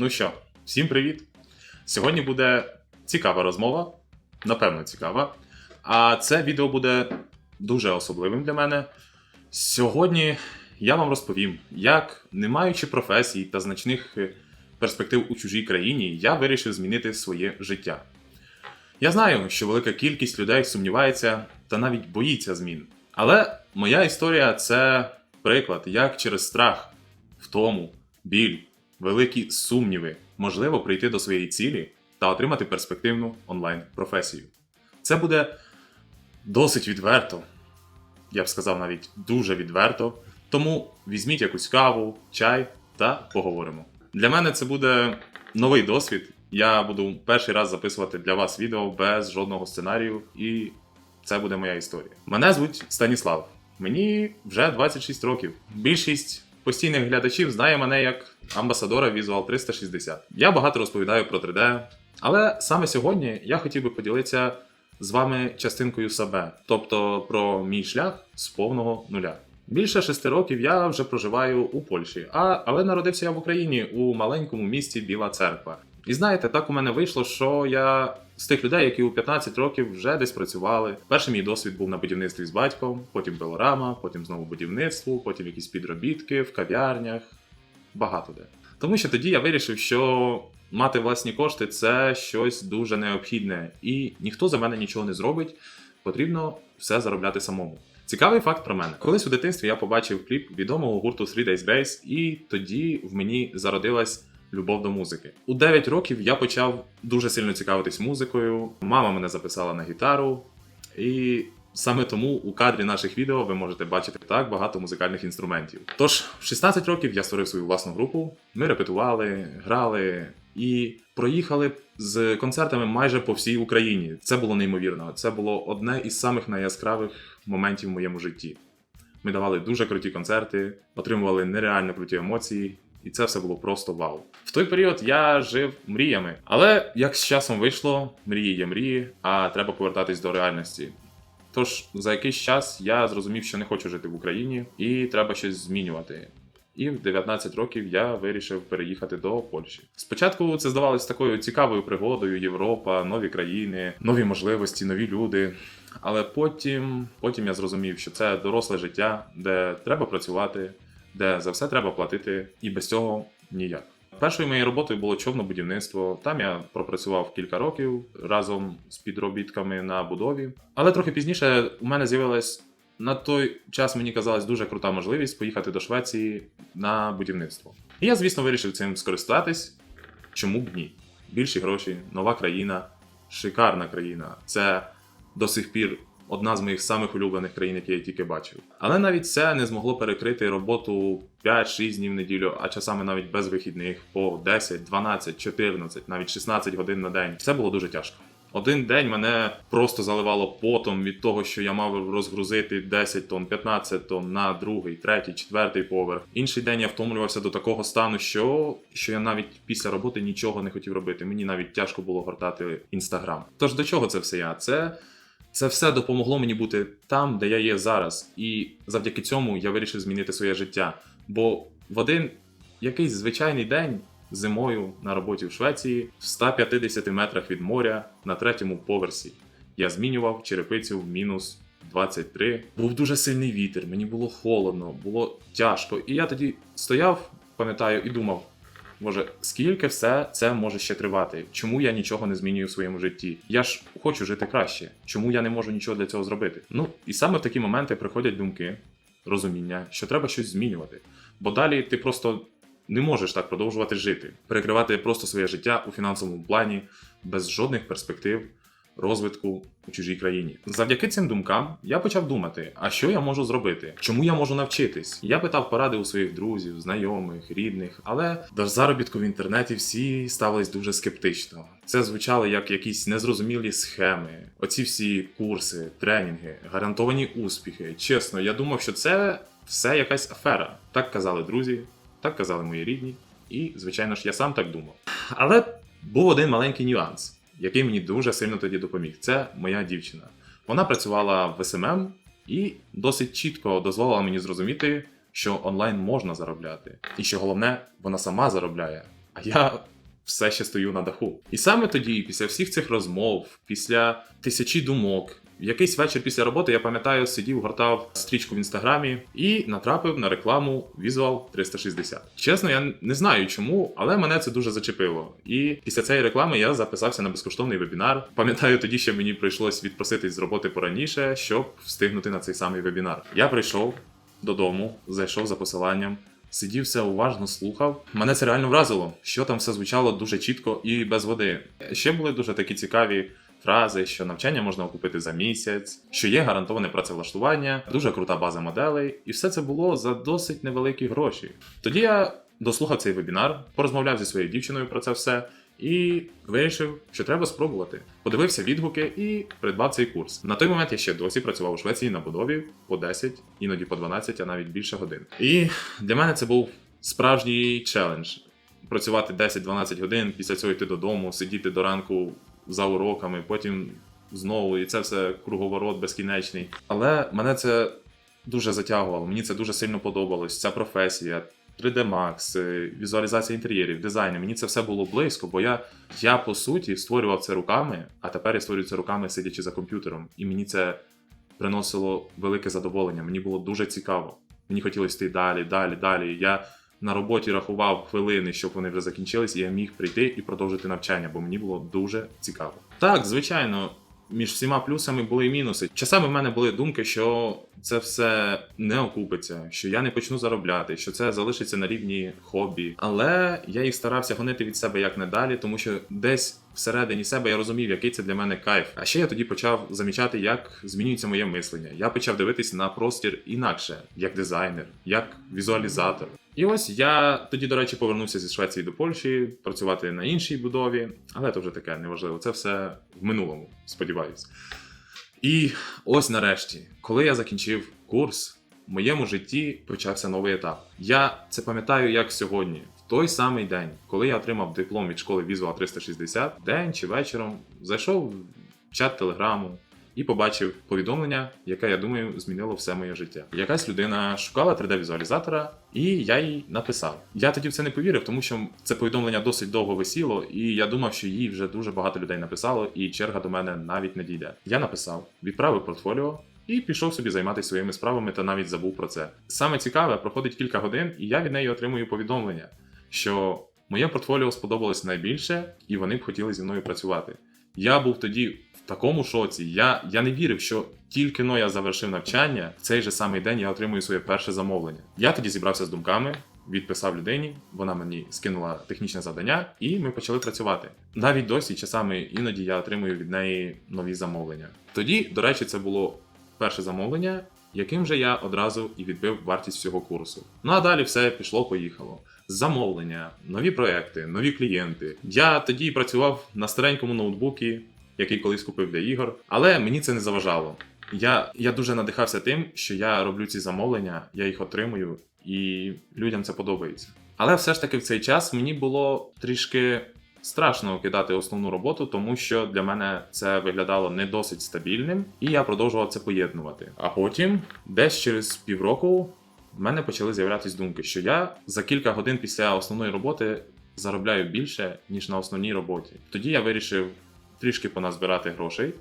Ну що, всім привіт! Сьогодні буде цікава розмова, напевно, цікава. А це відео буде дуже особливим для мене. Сьогодні я вам розповім, як, не маючи професій та значних е, перспектив у чужій країні, я вирішив змінити своє життя. Я знаю, що велика кількість людей сумнівається та навіть боїться змін. Але моя історія це приклад, як через страх, втому, біль, великі сумніви можливо прийти до своєї цілі та отримати перспективну онлайн-професію. Це буде досить відверто, я б сказав навіть дуже відверто. Тому візьміть якусь каву, чай та поговоримо. Для мене це буде новий досвід. Я буду перший раз записувати для вас відео без жодного сценарію, і це буде моя історія. Мене звуть Станіслав. Мені вже 26 років. Більшість постійних глядачів знає мене як амбасадора Visual 360. Я багато розповідаю про 3D, але саме сьогодні я хотів би поділитися з вами частинкою себе, тобто про мій шлях з повного нуля. Більше шести років я вже проживаю у Польщі, а, але народився я в Україні у маленькому місті Біла Церква. І знаєте, так у мене вийшло, що я з тих людей, які у 15 років вже десь працювали. Перший мій досвід був на будівництві з батьком, потім пилорама, потім знову будівництво, потім якісь підробітки в кав'ярнях, багато де. Тому що тоді я вирішив, що мати власні кошти це щось дуже необхідне, і ніхто за мене нічого не зробить. Потрібно все заробляти самому. Цікавий факт про мене. Колись у дитинстві я побачив кліп відомого гурту Three Days Grace, і тоді в мені зародилась любов до музики. У 9 років я почав дуже сильно цікавитись музикою. Мама мене записала на гітару, і саме тому у кадрі наших відео ви можете бачити так багато музикальних інструментів. Тож, в 16 років я створив свою власну групу. Ми репетували, грали і проїхали з концертами майже по всій Україні. Це було неймовірно. Це було одне із самих найяскравих моментів в моєму житті. Ми давали дуже круті концерти, отримували нереально круті емоції, і це все було просто вау. В той період я жив мріями, але як з часом вийшло, мрії є мрії, а треба повертатись до реальності. Тож за якийсь час я зрозумів, що не хочу жити в Україні, і треба щось змінювати. І в 19 років я вирішив переїхати до Польщі. Спочатку це здавалось такою цікавою пригодою: Європа, нові країни, нові можливості, нові люди. Але потім, потім я зрозумів, що це доросле життя, де треба працювати, де за все треба платити, і без цього ніяк. Першою моєю роботою було човнобудівництво. Там я пропрацював кілька років разом з підробітками на будові. Але трохи пізніше у мене з'явилась на той час мені казалась дуже крута можливість поїхати до Швеції на будівництво. І я, звісно, вирішив цим скористатись. Чому б ні? Більші гроші, нова країна, шикарна країна. Це до сих пір одна з моїх самих улюблених країн, які я тільки бачив. Але навіть це не змогло перекрити роботу 5-6 днів в неділю, а часами навіть без вихідних по 10, 12, 14, навіть 16 годин на день. Це було дуже тяжко. Один день мене просто заливало потом від того, що я мав розгрузити 10 тонн, 15 тонн на другий, третій, четвертий поверх. Інший день я втомлювався до такого стану, що, що я навіть після роботи нічого не хотів робити. Мені навіть тяжко було гортати інстаграм. Тож до чого це все я? Це. Це все допомогло мені бути там, де я є зараз, і завдяки цьому я вирішив змінити своє життя. Бо в один якийсь звичайний день зимою на роботі в Швеції в 150 метрах від моря на третьому поверсі я змінював черепицю в мінус 23. Був дуже сильний вітер, мені було холодно, було тяжко. І я тоді стояв, пам'ятаю, і думав. Боже, скільки все це може ще тривати? Чому я нічого не змінюю в своєму житті? Я ж хочу жити краще. Чому я не можу нічого для цього зробити? Ну і саме в такі моменти приходять думки, розуміння, що треба щось змінювати. Бо далі ти просто не можеш так продовжувати жити, перекривати просто своє життя у фінансовому плані без жодних перспектив розвитку у чужій країні. Завдяки цим думкам я почав думати, а що я можу зробити? Чому я можу навчитись? Я питав поради у своїх друзів, знайомих, рідних, але до заробітку в інтернеті всі ставились дуже скептично. Це звучало як якісь незрозумілі схеми, оці всі курси, тренінги, гарантовані успіхи. Чесно, я думав, що це все якась афера. Так казали друзі, так казали мої рідні, і, звичайно ж, я сам так думав. Але був один маленький нюанс який мені дуже сильно тоді допоміг. Це моя дівчина. Вона працювала в СММ і досить чітко дозволила мені зрозуміти, що онлайн можна заробляти. І що головне, вона сама заробляє. а я все ще стою на даху. І саме тоді, після всіх цих розмов, після тисячі думок, якийсь вечір після роботи, я пам'ятаю, сидів, гортав стрічку в інстаграмі і натрапив на рекламу Visual 360. Чесно, я не знаю чому, але мене це дуже зачепило. І після цієї реклами я записався на безкоштовний вебінар. Пам'ятаю, тоді ще мені прийшлось відпроситись з роботи пораніше, щоб встигнути на цей самий вебінар. Я прийшов додому, зайшов за посиланням. Сидів все уважно слухав. Мене це реально вразило, що там все звучало дуже чітко і без води. Ще були дуже такі цікаві фрази, що навчання можна окупити за місяць, що є гарантоване працевлаштування, дуже крута база моделей, і все це було за досить невеликі гроші. Тоді я дослухав цей вебінар, порозмовляв зі своєю дівчиною про це все. І вирішив, що треба спробувати. Подивився відгуки і придбав цей курс. На той момент я ще досі працював у Швеції на будові по 10, іноді по 12, а навіть більше годин. І для мене це був справжній челендж. Працювати 10-12 годин, після цього йти додому, сидіти до ранку за уроками, потім знову, і це все круговорот безкінечний. Але мене це дуже затягувало, мені це дуже сильно подобалось. Ця професія, 3D Max, е, візуалізація інтер'єрів, дизайн. Мені це все було близько, бо я, я по суті створював це руками, а тепер я створюю це руками, сидячи за комп'ютером. І мені це приносило велике задоволення. Мені було дуже цікаво. Мені хотілося йти далі, далі, далі. Я на роботі рахував хвилини, щоб вони вже закінчились, і я міг прийти і продовжити навчання, бо мені було дуже цікаво. Так, звичайно, між всіма плюсами були і мінуси. Часами в мене були думки, що це все не окупиться, що я не почну заробляти, що це залишиться на рівні хобі. Але я їх старався гонити від себе як надалі, тому що десь всередині себе я розумів, який це для мене кайф. А ще я тоді почав замічати, як змінюється моє мислення. Я почав дивитись на простір інакше, як дизайнер, як візуалізатор. І ось я тоді, до речі, повернувся зі Швеції до Польщі працювати на іншій будові, але це вже таке неважливо. Це все в минулому, сподіваюся. І ось нарешті, коли я закінчив курс, в моєму житті почався новий етап. Я це пам'ятаю як сьогодні, той самий день, коли я отримав диплом від школи Visual 360, день чи вечором зайшов в чат телеграму. І побачив повідомлення, яке я думаю змінило все моє життя. Якась людина шукала 3D-візуалізатора, і я їй написав. Я тоді в це не повірив, тому що це повідомлення досить довго висіло, і я думав, що їй вже дуже багато людей написало, і черга до мене навіть не дійде. Я написав, відправив портфоліо. І пішов собі займатися своїми справами та навіть забув про це. Саме цікаве, проходить кілька годин, і я від неї отримую повідомлення, що моє портфоліо сподобалось найбільше, і вони б хотіли зі мною працювати. Я був тоді в такому шоці. Я, я не вірив, що тільки но я завершив навчання, в цей же самий день я отримую своє перше замовлення. Я тоді зібрався з думками, відписав людині, вона мені скинула технічне завдання, і ми почали працювати. Навіть досі часами іноді я отримую від неї нові замовлення. Тоді, до речі, це було перше замовлення, яким же я одразу і відбив вартість всього курсу. Ну а далі все пішло-поїхало. Замовлення, нові проекти, нові клієнти. Я тоді працював на старенькому ноутбукі, який колись купив для ігор, але мені це не заважало. Я, я дуже надихався тим, що я роблю ці замовлення, я їх отримую, і людям це подобається. Але все ж таки в цей час мені було трішки страшно кидати основну роботу, тому що для мене це виглядало не досить стабільним, і я продовжував це поєднувати. А потім, десь через півроку, в мене почали з'являтися думки, що я за кілька годин після основної роботи заробляю більше, ніж на основній роботі. Тоді я вирішив трішки поназбирати грошей,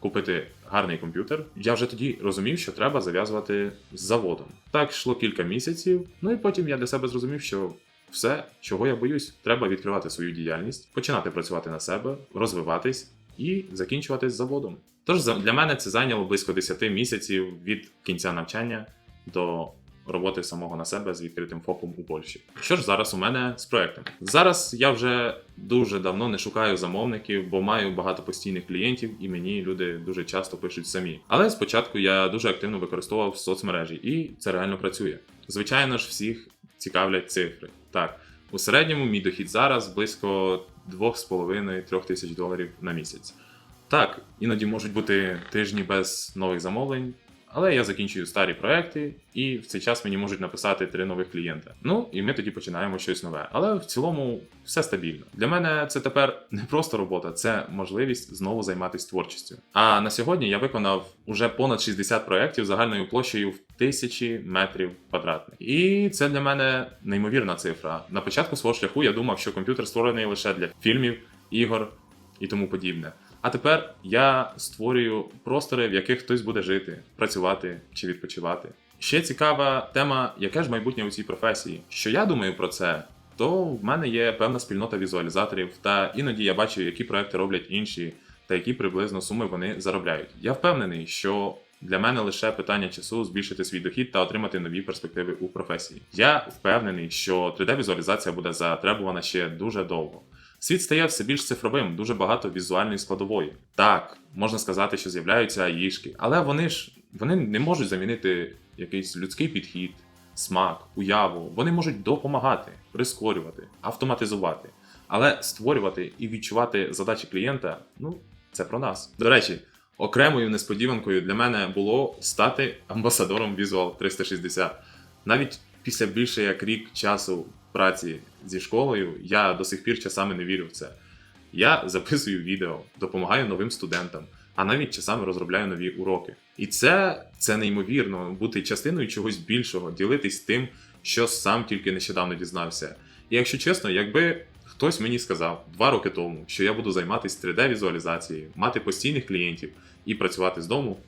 купити гарний комп'ютер. Я вже тоді розумів, що треба зав'язувати з заводом. Так йшло кілька місяців, ну і потім я для себе зрозумів, що все, чого я боюсь, треба відкривати свою діяльність, починати працювати на себе, розвиватись і закінчувати з заводом. Тож для мене це зайняло близько 10 місяців від кінця навчання до роботи самого на себе з відкритим ФОПом у Польщі. Що ж зараз у мене з проектом? Зараз я вже дуже давно не шукаю замовників, бо маю багато постійних клієнтів, і мені люди дуже часто пишуть самі. Але спочатку я дуже активно використовував соцмережі, і це реально працює. Звичайно ж, всіх цікавлять цифри. Так, у середньому мій дохід зараз близько 2,5-3 тисяч доларів на місяць. Так, іноді можуть бути тижні без нових замовлень, Але я закінчую старі проекти, і в цей час мені можуть написати три нових клієнта. Ну і ми тоді починаємо щось нове. Але в цілому все стабільно. Для мене це тепер не просто робота, це можливість знову займатися творчістю. А на сьогодні я виконав уже понад 60 проєктів загальною площею в тисячі метрів квадратних. І це для мене неймовірна цифра. На початку свого шляху я думав, що комп'ютер створений лише для фільмів, ігор і тому подібне. А тепер я створюю простори, в яких хтось буде жити, працювати чи відпочивати. Ще цікава тема, яке ж майбутнє у цій професії. Що я думаю про це, то в мене є певна спільнота візуалізаторів, та іноді я бачу, які проекти роблять інші, та які приблизно суми вони заробляють. Я впевнений, що для мене лише питання часу збільшити свій дохід та отримати нові перспективи у професії. Я впевнений, що 3D-візуалізація буде затребувана ще дуже довго. Світ стає все більш цифровим, дуже багато візуальної складової. Так, можна сказати, що з'являються аїшки, але вони ж вони не можуть замінити якийсь людський підхід, смак, уяву. Вони можуть допомагати, прискорювати, автоматизувати. Але створювати і відчувати задачі клієнта ну, це про нас. До речі, окремою несподіванкою для мене було стати амбасадором Visual 360. Навіть після більше як рік часу праці зі школою, я до сих пір часами не вірю в це. Я записую відео, допомагаю новим студентам, а навіть часами розробляю нові уроки. І це, це неймовірно бути частиною чогось більшого, ділитись тим, що сам тільки нещодавно дізнався. І якщо чесно, якби хтось мені сказав два роки тому, що я буду займатися 3D-візуалізацією, мати постійних клієнтів і працювати з дому,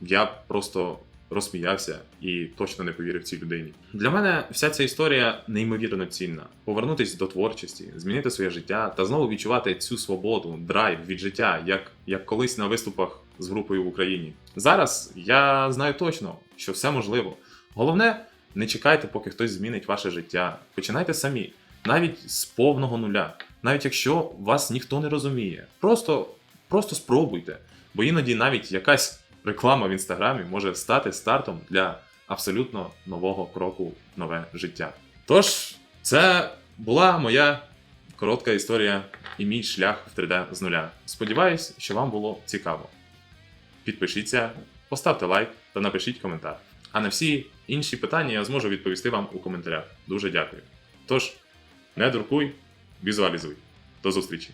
я просто розсміявся і точно не повірив цій людині. Для мене вся ця історія неймовірно цінна. Повернутися до творчості, змінити своє життя та знову відчувати цю свободу, драйв від життя, як, як колись на виступах з групою в Україні. Зараз я знаю точно, що все можливо. Головне, не чекайте, поки хтось змінить ваше життя. Починайте самі, навіть з повного нуля, навіть якщо вас ніхто не розуміє. Просто, просто спробуйте, бо іноді навіть якась реклама в інстаграмі може стати стартом для абсолютно нового кроку в нове життя. Тож, це була моя коротка історія і мій шлях в 3D з нуля. Сподіваюсь, що вам було цікаво. Підпишіться, поставте лайк та напишіть коментар. А на всі інші питання я зможу відповісти вам у коментарях. Дуже дякую. Тож, не дуркуй, візуалізуй. До зустрічі!